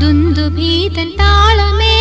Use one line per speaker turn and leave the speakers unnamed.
ദുന്ദുഭീതൻ താളമേ